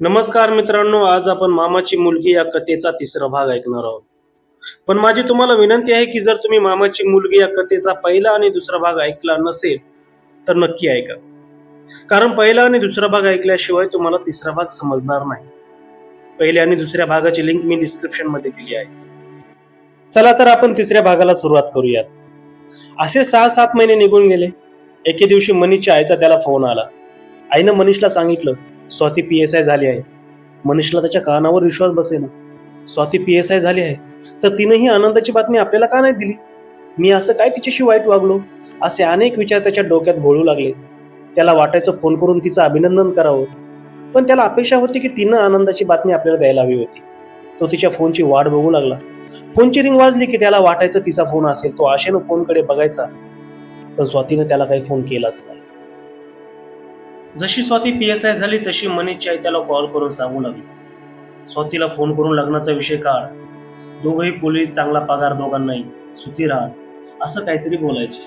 नमस्कार मित्रांनो आज आपण मामाची मुलगी या कथेचा तिसरा भाग ऐकणार आहोत. पण माझी तुम्हाला विनंती आहे की जर तुम्ही मामाची मुलगी या कथेचा पहिला आणि दुसरा भाग ऐकला नसेल तर नक्की ऐका. कारण पहिला आणि दुसरा भाग ऐकल्याशिवाय तुम्हाला तिसरा भाग समजणार नाही. पहिल्या आणि दुसऱ्या भागाची लिंक मी डिस्क्रिप्शनमध्ये दिली आहे. चला तर आपण तिसऱ्या भागाला सुरुवात करूयात. असे सहा सात महिने निघून गेले. एके दिवशी मनीषच्या आईचा त्याला फोन आला. आईनं मनीषला सांगितलं स्वाती पी एस आय झाली आहे. मनीषला त्याच्या कानावर विश्वास बसेना. स्वाती पी एस आय झाली आहे. तर तिनं ही आनंदाची बातमी आपल्याला का नाही दिली? मी असं काय तिच्याशी वाईट वागलो? असे अनेक विचार त्याच्या डोक्यात घोळू लागले. त्याला वाटायचं फोन करून तिचं अभिनंदन करावं. पण त्याला अपेक्षा होती की तिनं आनंदाची बातमी आपल्याला द्यायला हवी होती. तो तिच्या फोनची वाट बघू लागला. फोनची रिंग वाजली की त्याला वाटायचं तिचा फोन असेल तो आशेनं फोनकडे बघायचा. पण स्वातीनं त्याला काही फोन केलाच नाही. जशी स्वाती पी एस आय झाली तशी मनीषच्या आई त्याला कॉल करून सांगू लागली. स्वातीला फोन करून लग्नाचा विषय काढ. दोघंही पोलीस चांगला पगार दोघांनाही. सुखी राहा. असं काहीतरी बोलायचे.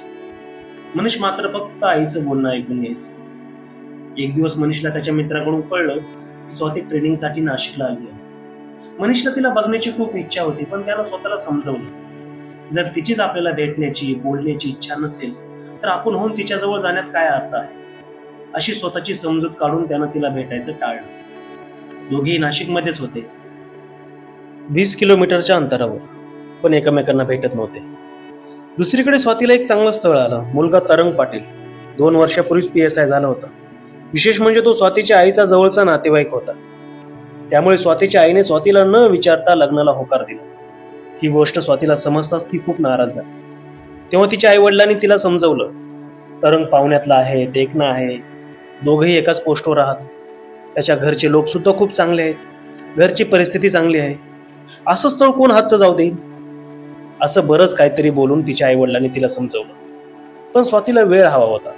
मनीष मात्र फक्त आईचं बोलणं ऐकून घ्यायचं. एक दिवस मनीषला त्याच्या मित्राकडून कळलं की स्वाती ट्रेनिंगसाठी नाशिकला आली आहे. मनीषला तिला बघण्याची खूप इच्छा होती पण त्यानं स्वतःला समजवलं. जर तिचीच आपल्याला भेटण्याची बोलण्याची इच्छा नसेल तर आपण होऊन तिच्याजवळ जाण्यात काय अर्थ आहे? अशी स्वतःची समजूत काढून त्यानं तिला भेटायचं टाळलं. दोघेही नाशिकमध्येच होते. वीस किलोमीटरच्या अंतरावर पण एकमेकांना भेटत नव्हते. दुसरीकडे स्वातीला एक चांगलं स्थळ आलं मुलगा तरंग पाटील. दोन वर्षापूर्वीच पी एस आय झाला होता. विशेष म्हणजे तो स्वातीच्या आईचा जवळचा नातेवाईक होता. त्यामुळे स्वातीच्या आईने स्वातीला न विचारता लग्नाला होकार दिला. ही गोष्ट स्वातीला समजताच ती खूप नाराज झाली. तेव्हा तिच्या आई वडिलांनी तिला समजवलं तरंग पाहुण्यातला आहे देखणं आहे दोघेही एकाच पोस्टवर आहात त्याच्या घरचे लोकसुद्धा खूप चांगले आहेत. घरची परिस्थिती चांगली आहे. असंच स्थळ कोण हातचं जाऊ देईल असं बरंच काहीतरी बोलून तिच्या आईवडिलांनी तिला समजवलं. पण स्वातीला वेळ हवा होता.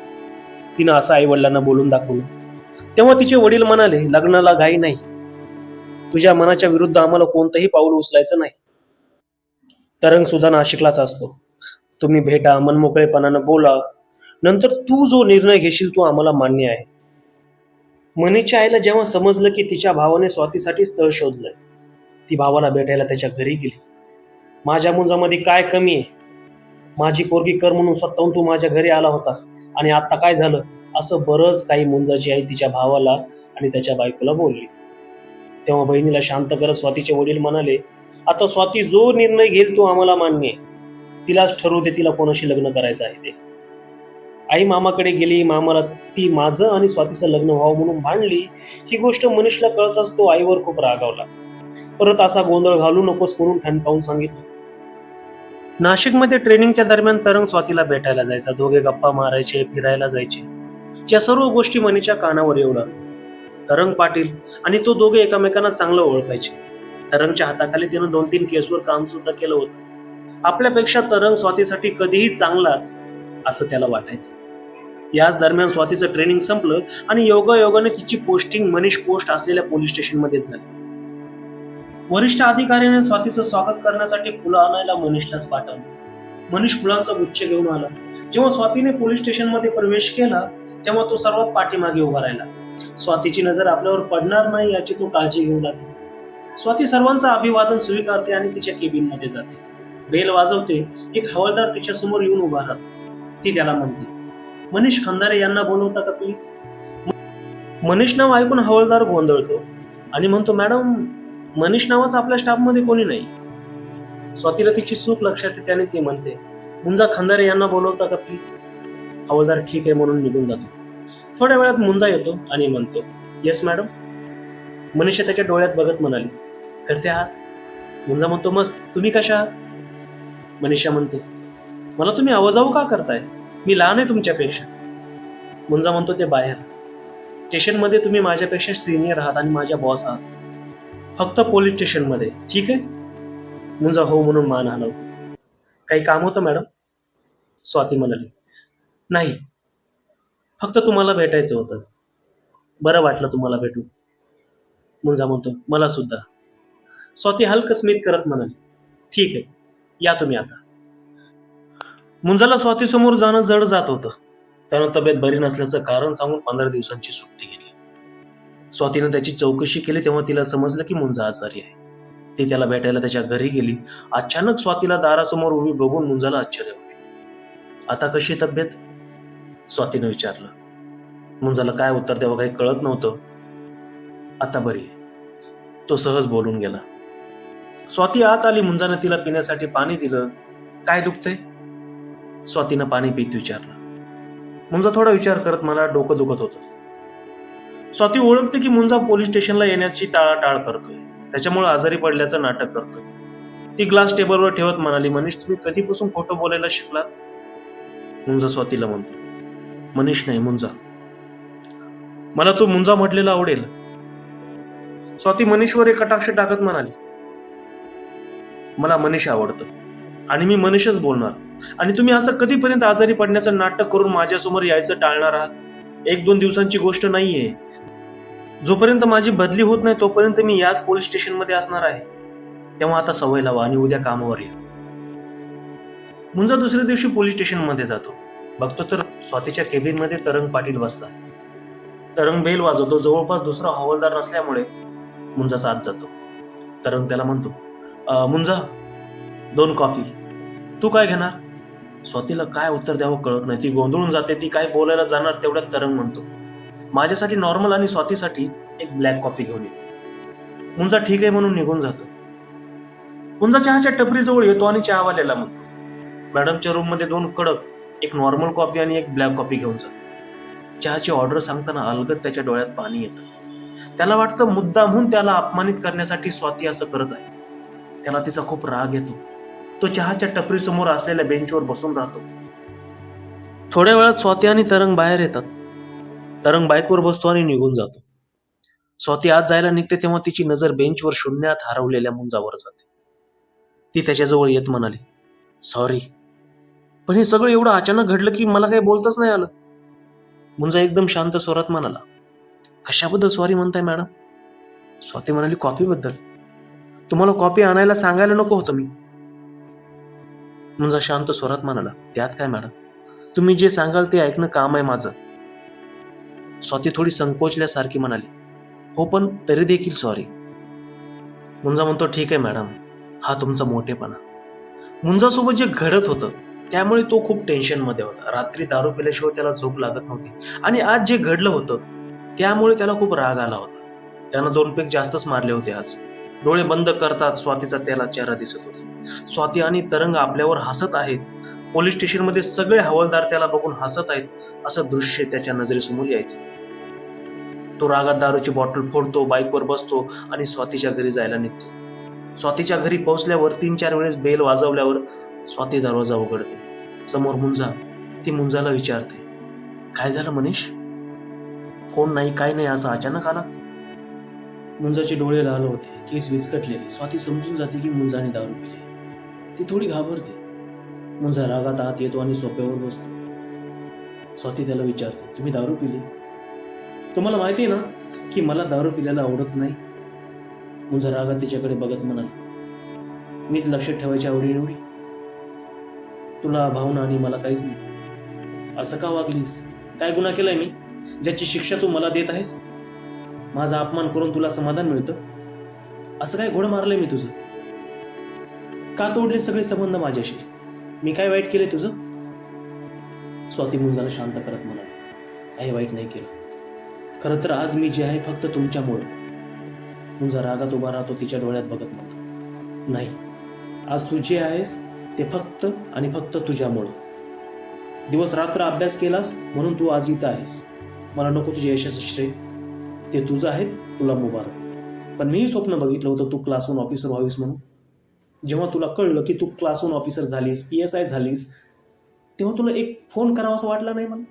तिनं असं आईवडिलांना बोलून दाखवलं. तेव्हा तिचे वडील म्हणाले लग्नाला घाई नाही. तुझ्या मनाच्या विरुद्ध आम्हाला कोणतंही पाऊल उचलायचं नाही. तरंग सुद्धा नाशिकलाच असतो. तुम्ही भेटा मनमोकळेपणानं बोला. नंतर तू जो निर्णय घेशील तो आम्हाला मान्य आहे. मनीच्या आईला जेव्हा समजलं की तिच्या भावाने स्वातीसाठी स्थळ शोधलंय ती भावाला भेटायला त्याच्या घरी गेली. माझ्या मुंजामध्ये काय कमी आहे? माझी पोरगी कर म्हणून स्वतःहून तू माझ्या घरी आला होतास आणि आता काय झालं? असं बरंच काही मुंजाची आई तिच्या भावाला आणि त्याच्या बायकोला बोलली. तेव्हा बहिणीला शांत करत स्वातीचे वडील म्हणाले आता स्वाती जो निर्णय घेईल तो आम्हाला मान्य आहे. तिलाच ठरवू दे तिला कोणाशी लग्न करायचं आहे ते. आई मामाकडे गेली मामाला ती माझं आणि स्वातीचं लग्न व्हावं म्हणून भांडली ही गोष्ट मनीषला कळताच तो आईवर खूप रागावला. परत असा गोंधळ घालू नकोस म्हणून ठणकावून सांगितलं. नाशिकमध्ये ट्रेनिंगच्या दरम्यान तरंग स्वातीला भेटायला जायचा दोघे गप्पा मारायचे फिरायला जायचे. या सर्व गोष्टी मनीच्या कानावर येऊ तरंग पाटील आणि तो दोघे एकमेकांना चांगलं ओळखायचे. तरंगच्या हाताखाली तिनं दोन तीन केसवर काम सुद्धा केलं होतं. आपल्यापेक्षा तरंग स्वातीसाठी कधीही चांगलाच असं त्याला वाटायचं. याच दरम्यान स्वातीचं ट्रेनिंग संपलं आणि योगायोगाने तिची पोस्टिंग मनीष पोस्ट असलेल्या पोलीस स्टेशनमध्ये झाली. वरिष्ठ अधिकाऱ्याने स्वातीचं स्वागत करण्यासाठी फुलं आणायला मनीषलाच पाठवलं. मनीष फुलांचा गुच्छ घेऊन आला. जेव्हा स्वातीने पोलीस स्टेशनमध्ये प्रवेश केला तेव्हा तो सर्वात पाठीमागे उभा राहिला. स्वातीची नजर आपल्यावर पडणार नाही याची तो काळजी घेऊ लागला. स्वाती सर्वांचं अभिवादन स्वीकारते आणि तिच्या केबिनमध्ये जाते. बेल वाजवते. एक हवालदार तिच्या समोर येऊन उभा राहतो. ती त्याला म्हणते मनीष खंदारे यांना बोलवता का प्लीज मनीष नाव ऐकून हवलदार गोंधळतो आणि म्हणतो मॅडम मनीष नावाचं आपल्या स्टाफमध्ये कोणी नाही. स्वातीला तिची चूक लक्षात येते आणि ती म्हणते मुंजा खंदारे यांना बोलवता का प्लीज हवलदार ठीक आहे म्हणून निघून जातो. थोड्या वेळात मुंजा येतो आणि म्हणतो येस मॅडम मनीषा त्याच्या डोळ्यात बघत म्हणाली कसे आहात? मुंजा म्हणतो मस्त. तुम्ही कशा आहात? मनीषा म्हणते मला तुम्ही आवाजाऊ का करताय? मी लहान आहे तुमच्यापेक्षा. मुंजा म्हणतो ते बाहेर. स्टेशनमध्ये तुम्ही माझ्यापेक्षा सिनियर आहात आणि माझ्या बॉस आहात. फक्त पोलीस स्टेशनमध्ये ठीक आहे? मुंजा हो म्हणून मान हलवतो. काही काम होतं मॅडम स्वाती म्हणाली. नाही. फक्त तुम्हाला भेटायचं होतं. बरं वाटलं तुम्हाला भेटून. मुंजा म्हणतो मला सुद्धा. स्वाती हलकं स्मित करत म्हणाली. ठीक आहे या तुम्ही आता. मुंजाला स्वातीसमोर जाणं जड जात होतं. त्यानं तब्येत बरी नसल्याचं कारण सांगून पंधरा दिवसांची सुट्टी घेतली. स्वातीनं त्याची चौकशी केली तेव्हा तिला समजलं की मुंजा आजारी आहे. ती त्याला भेटायला त्याच्या घरी गेली. अचानक स्वातीला दारासमोर उभी बघून मुंजाला आश्चर्य होते आता कशी तब्येत? स्वातीनं विचारलं. मुंजाला काय उत्तर द्यावं काही कळत नव्हतं. आता बरी आहे. तो सहज बोलून गेला. स्वाती आत आली. मुंजानं तिला पिण्यासाठी पाणी दिलं. काय दुखतंय? स्वातीनं पाणी पीत विचारलं. मुंजा थोडा विचार करत मला डोकं दुखत होतं. स्वाती ओळखते की मुंजा पोलीस स्टेशनला येण्याची टाळाटाळ करतोय. त्याच्यामुळे आजारी पडल्याचं नाटक करतोय. ती ग्लास टेबलवर ठेवत म्हणाली मनीष तुम्ही कधीपासून खोटं बोलायला शिकलात? मुंजा स्वातीला म्हणतो मनीष नाही मुंजा. मला तो मुंजा म्हटलेला आवडेल. स्वाती मनीषवर एक कटाक्ष टाकत म्हणाली मला मनीष आवडतं आणि मी मनीषच बोलणार. आणि तुम्ही असं कधीपर्यंत आजारी पडण्याचं नाटक करून माझ्यासमोर यायचं टाळणार आहात? एक दोन दिवसांची गोष्ट नाहीये. जोपर्यंत माझी बदली होत नाही तोपर्यंत मी याच पोलीस स्टेशनमध्ये असणार आहे. तेव्हा आता सवय लावा आणि उद्या कामावर या. मुंजा दुसऱ्या दिवशी पोलीस स्टेशनमध्ये जातो. बघतो तर स्वातीच्या केबिनमध्ये तरंग पाटील बसला. तरंग बेल वाजवतो. जवळपास दुसरा हवालदार नसल्यामुळे मुंजा साथ जातो. तरंग त्याला म्हणतो मुंजा दोन कॉफी. तू काय घेणार? स्वातीला काय उत्तर द्यावं कळत नाही. ती गोंधळून जाते ती काय बोलायला जाणार तेवढ्यात तरंग म्हणतो. माझ्यासाठी नॉर्मल आणि स्वातीसाठी एक ब्लॅक कॉफी घेऊन ये. मुंजा ठीक आहे म्हणून निघून जातो. मुंजा चहाच्या टपरीजवळ येतो आणि चहावाल्याला म्हणतो. मॅडमच्या रूममध्ये दोन कडक एक नॉर्मल कॉफी आणि एक ब्लॅक कॉफी घेऊन जा. चहाची ऑर्डर सांगताना अलगद त्याच्या डोळ्यात पाणी येतं. त्याला वाटतं मुद्दामहून त्याला अपमानित करण्यासाठी स्वाती असं करत आहे. त्याला तिचा खूप राग येतो. तो चहाच्या टपरीसमोर असलेल्या बेंचवर बसून राहतो. थोड्या वेळात स्वाती आणि तरंग बाहेर येतात. तरंग बाईकवर बसतो आणि निघून जातो. स्वाती आत जायला निघते तेव्हा तिची नजर बेंचवर शून्यात हरवलेल्या मुंजावर जाते. ती त्याच्याजवळ येत म्हणाली सॉरी पण हे सगळं एवढं अचानक घडलं की मला काही बोलताच नाही आलं. मुंजा एकदम शांत स्वरात म्हणाला कशाबद्दल सॉरी म्हणताय मॅडम? स्वाती म्हणाली कॉफीबद्दल तुम्हाला कॉपी आणायला सांगायला नको होतं मी. मुंजा शांत स्वरात म्हणाला त्यात काय मॅडम? तुम्ही जे सांगाल ते ऐकणं काम आहे माझं. स्वाती थोडी संकोचल्यासारखी म्हणाली हो पण तरी देखील सॉरी मुंजा म्हणतो ठीक आहे मॅडम हा तुमचा मोठेपणा. मुंजासोबत जे घडत होतं त्यामुळे तो खूप टेन्शनमध्ये होता. रात्री दारू पिल्याशिवाय त्याला झोप लागत नव्हती. आणि आज जे घडलं होतं त्यामुळे त्याला खूप राग आला होता. त्यानं दोन पेक जास्तच मारले होते आज. डोळे बंद करतात स्वातीचा त्याला चेहरा दिसत होता. स्वाती आणि तरंग आपल्यावर हसत आहेत. पोलीस स्टेशनमध्ये सगळे हवालदार त्याला बघून हसत आहेत असं दृश्य त्याच्या नजरेसमोर यायचं. तो रागात दारूची बॉटल फोडतो बाईकवर बसतो आणि स्वातीच्या घरी जायला निघतो. स्वातीच्या घरी पोहोचल्यावर तीन चार वेळेस बेल वाजवल्यावर स्वाती दरवाजा उघडते. समोर मुंजा. ती मुंजाला विचारते काय झालं मनीष? फोन नाही काय नाही असं अचानक आला. मुंजाचे डोळे लाल होते. केस विस्कटलेले स्वाती समजून जाते की मुंजाने दारू पिली ती थोडी घाबरते. मुंजा रागात आत येतो आणि सोप्यावर बसतो. स्वाती त्याला विचारते तुम्ही दारू पिली? तुम्हाला माहिती आहे ना की मला दारू पिल्याला आवडत नाही. मुंजा रागात तिच्याकडे बघत म्हणाला मीच लक्षात ठेवायची आवडीनिवडी तुला भावना आणि मला काहीच नाही. असं का वागलीस? काय गुन्हा केलाय मी ज्याची शिक्षा तू मला देत आहेस? माझा अपमान करून तुला समाधान मिळतं? असं काय घोडं मारलंय मी तुझं? का तोडले सगळे संबंध माझ्याशी? मी काय वाईट केलंय तुझं? स्वाती मुंजाला शांत करत म्हणाली. काही वाईट नाही केलं. खरं तर आज मी जे आहे फक्त तुमच्यामुळे. मुंजा रागात उभा राहतो तिच्या डोळ्यात बघत म्हणतो नाही. आज तू जे आहेस ते फक्त आणि फक्त तुझ्यामुळं. दिवस रात्र अभ्यास केलास म्हणून तू आज इथं आहेस. मला नको तुझ्या यशाचं श्रेय. ते तुझं आहे तुला मुबारक. पण मीही स्वप्न बघितलं होतं तू क्लासहून ऑफिसर व्हावीस म्हणून. जेव्हा तुला कळलं की तू क्लासहून ऑफिसर झालीस पी एस आय झालीस तेव्हा तुला एक फोन करावा असं वाटला नाही मला?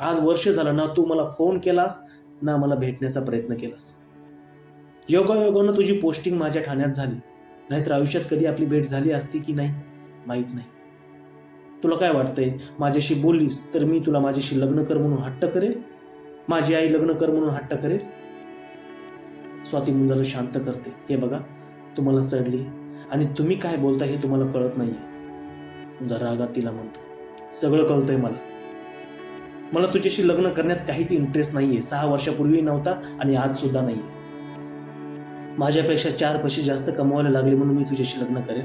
आज वर्ष झालं ना तू मला फोन केलास ना मला भेटण्याचा प्रयत्न केलास. योगायोगानं तुझी पोस्टिंग माझ्या ठाण्यात झाली. नाहीतर आयुष्यात कधी आपली भेट झाली असती की नाही माहीत नाही. तुला काय वाटतंय? माझ्याशी बोललीस तर मी तुला माझ्याशी लग्न कर म्हणून हट्ट करेल? माझी आई लग्न कर म्हणून हट्ट करेल. स्वाती मुंजाला शांत करते. हे बघा तुम्हाला चढली आणि तुम्ही काय बोलता हे तुम्हाला कळत नाहीये. जरा रागात तिला म्हणतो सगळं कळतंय मला. मला तुझ्याशी लग्न करण्यात काहीच इंटरेस्ट नाहीये. सहा वर्षापूर्वी नव्हता आणि आज सुद्धा नाहीये. माझ्यापेक्षा चार पैसे जास्त कमवायला लागले म्हणून मी तुझ्याशी लग्न करेल.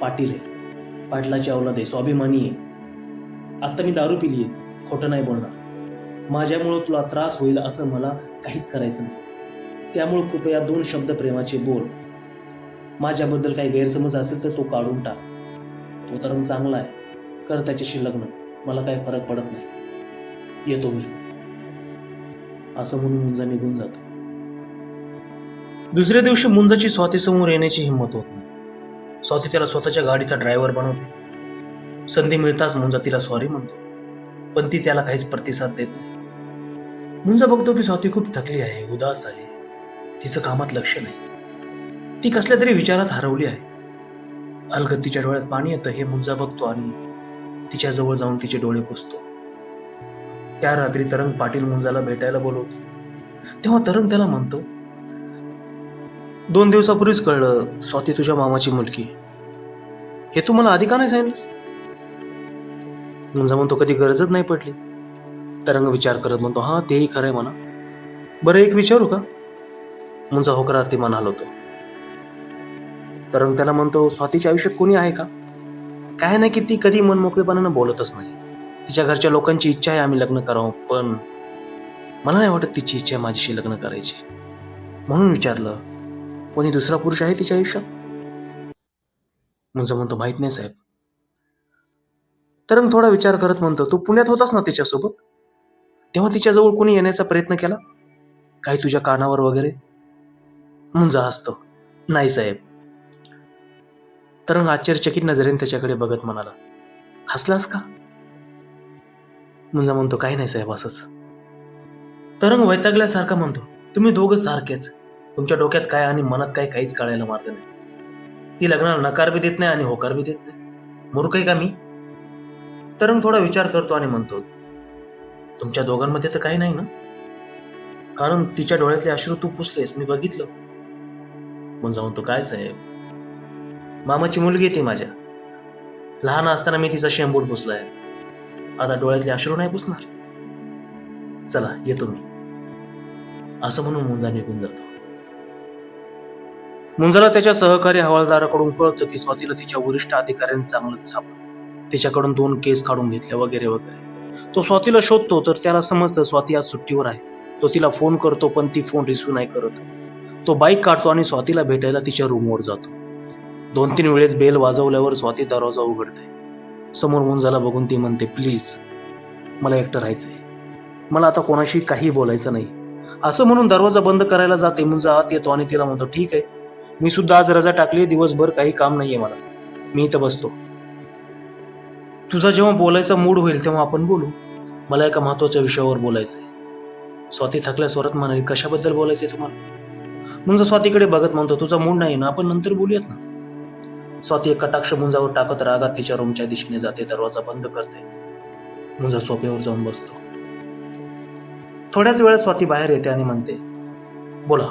पाटील आहे. पाटलाची अवलाद आहे. स्वाभिमानी आहे. आत्ता मी दारू पिली आहे खोटं नाही बोलणार. माझ्यामुळं तुला त्रास होईल असं मला काहीच करायचं नाही. त्यामुळं कृपया दोन शब्द प्रेमाचे बोल. माझ्याबद्दल काही गैरसमज असेल तर तो काढून टाक. तो तर मग चांगला आहे. कर त्याच्याशी लग्न. मला काही फरक पडत नाही. येतो मी. असं म्हणून मुंजा निघून जातो. दुसऱ्या दिवशी मुंजाची स्वातीसमोर येण्याची हिंमत होत नाही. स्वाती त्याला स्वतःच्या गाडीचा ड्रायव्हर बनवते. संधी मिळताच मुंजा तिला सॉरी म्हणतो. पण ती त्याला काहीच प्रतिसाद देत नाही. मुंजा बघतो की स्वाती खूप थकली आहे उदास आहे. तिचं कामात लक्ष नाही. ती कसल्या तरी विचारात हरवली आहे. अलगत तिच्या डोळ्यात पाणी येतं हे मुंजा बघतो आणि तिच्या जवळ जाऊन तिचे डोळे पुसतो. त्या रात्री तरंग पाटील मुंजाला भेटायला बोलवतो. तेव्हा तरंग त्याला म्हणतो दोन दिवसापूर्वीच कळलं स्वाती तुझ्या मामाची मुलगी. हे तू मला आधी का नाही सांगितलंस? मुंजा म्हणतो कधी गरजच नाही पडली. तरंग विचार करत म्हणतो हां तेही खरंय म्हणा. बरं एक विचारू का? मुंजा होकरार्थी म्हणाल होतो. तरंग त्याला म्हणतो स्वातीच्या आयुष्यात कोणी आहे का? काय नाही की ती कधी मनमोकळेपणानं बोलतच नाही. तिच्या घरच्या लोकांची इच्छा आहे आम्ही लग्न करावं पण मला नाही वाटत तिची इच्छा आहे माझ्याशी लग्न करायची. म्हणून विचारलं कोणी दुसरा पुरुष आहे तिच्या आयुष्यात? मुंजा म्हणतो माहीत नाही साहेब. तर थोडा विचार करत म्हणतो तू पुण्यात होतास ना तिच्यासोबत? तेव्हा तिच्याजवळ कोणी येण्याचा प्रयत्न केला? काही तुझ्या कानावर वगैरे? मुंजा हसतो. नाही साहेब. तरंग आश्चर्यचकित नजरेने त्याच्याकडे बघत म्हणाला हसलास का? मुंजा म्हणतो काही नाही साहेब असंच. तरंग वैतागल्यासारखा म्हणतो तुम्ही दोघं सारखेच. तुमच्या डोक्यात काय आणि मनात काय काहीच कळायला मार्ग नाही. ती लग्नाला नकार बी देत नाही आणि होकार बी देत नाही. मूर्ख आहे का मी? तरंग थोडा विचार करतो आणि म्हणतो तुमच्या दोघांमध्ये तर काही नाही ना? कारण तिच्या डोळ्यातले अश्रू तू पुसलेस मी बघितलं. कोण जाऊन तो काय साहेब? मामाची मुलगी ती माझ्या. लहान असताना मी तिचा शेंबूट पुसलाय आता डोळ्यातले अश्रू नाही पुसणार. चला येतो मी. असं म्हणून मुंजा निघून जातो. मुंजाला त्याच्या सहकारी हवालदाराकडून कळतं की स्वातीला तिच्या वरिष्ठ अधिकाऱ्यांनी चांगलं छाप तिच्याकडून दोन केस काढून घेतल्या वगैरे वगैरे. तो स्वातीला शोधतो तर त्याला समजतं स्वाती आज सुट्टीवर आहे. तो तिला फोन करतो पण ती फोन रिसिव्ह नाही करत. तो बाईक काढतो आणि स्वातीला भेटायला तिच्या रूमवर जातो. दोन तीन वेळेस बेल वाजवल्यावर स्वाती दरवाजा उघडते. समोर मुंजाला बघून ती म्हणते प्लीज मला एकटं राहायचंय. मला आता कोणाशी काही बोलायचं नाही. असं म्हणून दरवाजा बंद करायला जाते. मुंजा आत येतो आणि तिला म्हणतो ठीक आहे. मी सुद्धा आज रजा टाकली दिवसभर काही काम नाहीये मला. मी इथं बसतो. तुझा जेव्हा बोलायचा मूड होईल तेव्हा आपण बोलू. मला एका महत्त्वाच्या विषयावर बोलायचं आहे स्वाती थकल्या स्वरात म्हणाली कशाबद्दल बोलायचंय तुम्हाला? मुंजा स्वातीकडे बघत म्हणतो तुझा मूड नाही ना आपण नंतर बोलूयात ना. स्वाती एक कटाक्ष मुंजावर टाकत रागात तिच्या रूमच्या दिशेने जाते दरवाजा बंद करते. मुंजा सोप्यावर जाऊन बसतो. थोड्याच वेळात स्वाती बाहेर येते आणि म्हणते बोला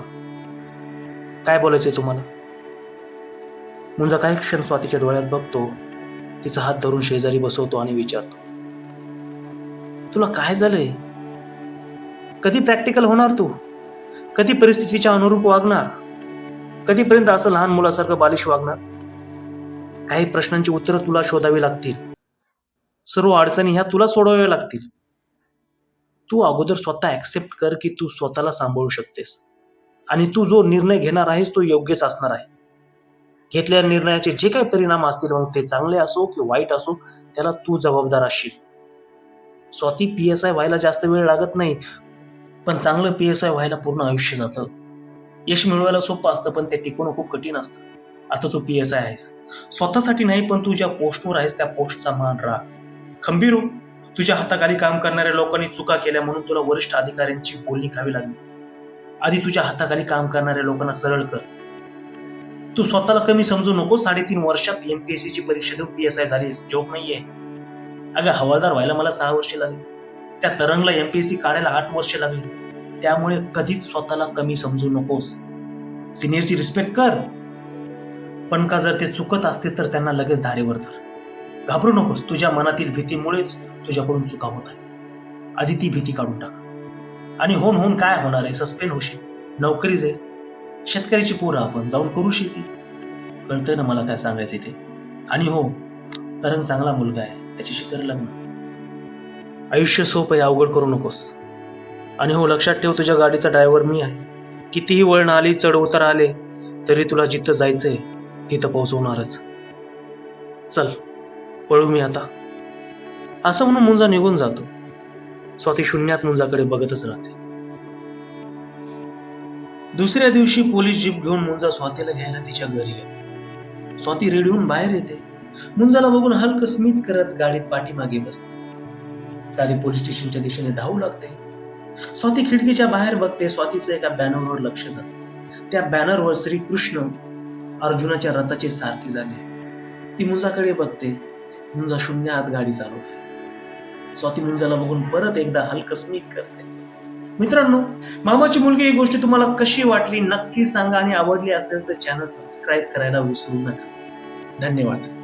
काय बोलायचंय तुम्हाला? मुंजा काही क्षण स्वातीच्या डोळ्यात बघतो तिचा हात धरून शेजारी बसवतो आणि विचारतो तुला काय झालंय? कधी प्रॅक्टिकल होणार तू? कधी परिस्थितीच्या अनुरूप वागणार? कधीपर्यंत असं लहान मुलासारखं बालिश वागणार? काही प्रश्नांची उत्तरं तुला शोधावी लागतील. सर्व अडचणी ह्या तुला सोडवाव्या लागतील. तू अगोदर स्वतः ऍक्सेप्ट कर की तू स्वतःला सांभाळू शकतेस आणि तू जो निर्णय घेणार आहेस तो योग्यच असणार आहे. घेतलेल्या निर्णयाचे जे काही परिणाम असतील मग ते चांगले असो की वाईट असो त्याला तू जबाबदार असशील स्वाती पी एस आय व्हायला जास्त वेळ लागत नाही पण चांगलं पी एस आय व्हायला पूर्ण आयुष्य जातं. यश मिळवायला सोपं असतं पण ते टिकवणं खूप कठीण असतं. आता तू पी एस आय आहेस. स्वतःसाठी नाही पण तू ज्या पोस्टवर आहेस त्या पोस्टचा मान राख. खंबीर हो. तुझ्या हाताखाली काम करणाऱ्या लोकांनी चुका केल्या म्हणून तुला वरिष्ठ अधिकाऱ्यांची बोलणी खावी लागली. आधी तुझ्या हाताखाली काम करणाऱ्या लोकांना सरळ कर. तू स्वतःला कमी समजू नको. साडेतीन वर्षात एम पी एस सीची परीक्षा देऊ पी एस आय झालीस जॉब नाहीये. अगं हवालदार व्हायला मला सहा वर्षे लागली. त्या तरंगला एम पी एस सी काढायला आठ वर्षे लागली. त्यामुळे कधीच स्वतःला कमी समजू नकोस. सिनियरची रिस्पेक्ट कर. पण का जर ते चुकत असतील तर त्यांना लगेच धारेवर धर. घाबरू नकोस. तुझ्या मनातील भीतीमुळेच तुझ्याकडून चुका होत आहे आधी ती भीती काढून टाक. आणि होऊन होऊन काय होणार आहे? सस्पेंड होशील. नोकरी जाईल शेतकऱ्याची पोरं आपण जाऊन करू शेती. कळतंय ना मला काय सांगायचं ते? आणि हो कारण चांगला मुलगा आहे त्याच्याशी कर लग्न. आयुष्य सोपं आहे अवघड करू नकोस. आणि हो लक्षात ठेव तुझ्या गाडीचा ड्रायव्हर मी आहे. कितीही वळण आली चढ उतार आले तरी तुला जिथं जायचंय तिथं पोहोचवणारच. चल पळू मी आता. असं म्हणून मुंजा निघून जातो. स्वाती शून्यात मुंजाकडे बघतच राहते. दुसऱ्या दिवशी पोलीस जीप घेऊन मुंजा स्वातीला घ्यायला तिच्या घरी येते स्वाती रेडीहून बाहेर येते. मुंजाला बघून हलकं स्मित करत गाडीत पाठीमागे बसते. गाडी पोलीस स्टेशनच्या दिशेने धावू लागते. स्वाती खिडकीच्या बाहेर बघते स्वातीचं एका बॅनरवर लक्ष जाते. त्या बॅनरवर श्रीकृष्ण अर्जुनाच्या रथाचे सारथी झाले. ती मुंजाकडे बघते. मुंजा शून्य आत गाडी चालवते. स्वाती मुंजाला बघून परत एकदा हलकं स्मित करते. मित्रांनो मामाची मुलगी ही गोष्ट तुम्हाला कशी वाटली नक्की सांगा आणि आवडली असेल तर चॅनल सबस्क्राईब करायला विसरू नका. धन्यवाद.